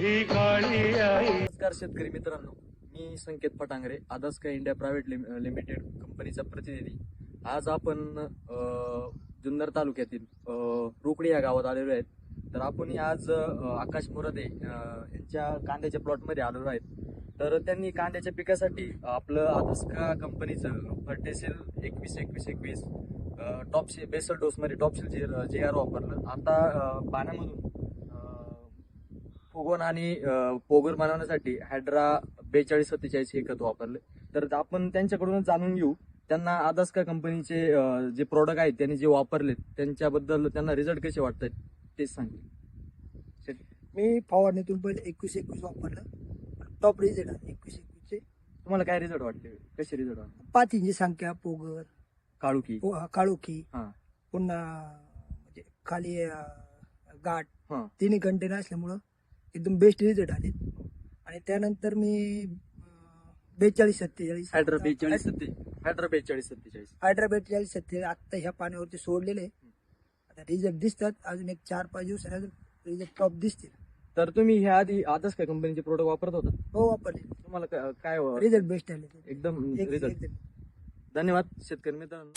नमस्कार शेतकरी मित्रांनो मी संकेत पटांगरे आदास्का इंडिया प्रायव्हेट लिमिटेड कंपनीचा प्रतिनिधी. आज आपण जुन्नर तालुक्यातील अ, रुकडी या गावात आलेलो आहेत. तर आपण आज आकाश मुरदे यांच्या कांद्याच्या प्लॉटमध्ये आलेलो आहेत. तर त्यांनी कांद्याच्या पिकासाठी आपलं आदास्का कंपनीचं फर्टेसेल एकवीस एकवीस एकवीस टॉपशे बेसल डोसमध्ये टॉपशेल जे जे आर वापरलं. आता पाण्यामधून फुगवण आणि पोगर बनवण्यासाठी हायड्रा बेचाळीस सत्तेचाळीस हे खत वापरले. तर आपण त्यांच्याकडूनच जाणून घेऊ त्यांना आदास्का कंपनीचे जे प्रोडक्ट आहेत त्यांनी जे वापरले त्यांच्याबद्दल त्यांना रिझल्ट कसे वाटतात तेच सांगेल मी फवारणीतून पहिले एकवीस एकवीस वापरलं. टॉप रिझल्ट आहे एकवीस एकवीसचे. तुम्हाला काय रिझल्ट वाटते कसे रिझल्ट वाटते पाच इंची संख्या पोगर. काळुकी. हा. पुन्हा म्हणजे खाली गाठ. हा. तिन्ही कंटेनर असल्यामुळं एकदम बेस्ट रिझल्ट आले. आणि त्यानंतर मी बेचाळीस सत्तेचाळीस हायड्रा बेचाळीस सत्ते हायड्रा बेचाळीस सत्तेचाळीस. हायड्रा बेचाळीस सत्ते आत्ता ह्या पाण्यावरती सोडलेले आहे. आता रिझल्ट दिसतात. अजून एक चार पाच अजून रिझल्ट टॉप दिसतील. तर तुम्ही ह्या आधी आदास्का कंपनीचे प्रोडक्ट वापरत होता? हो वापरले. तुम्हाला का- काय रिझल्ट बेस्ट आले. एकदम एक- रिझल्ट एकदम धन्यवाद शेतकरी मित्रांनो.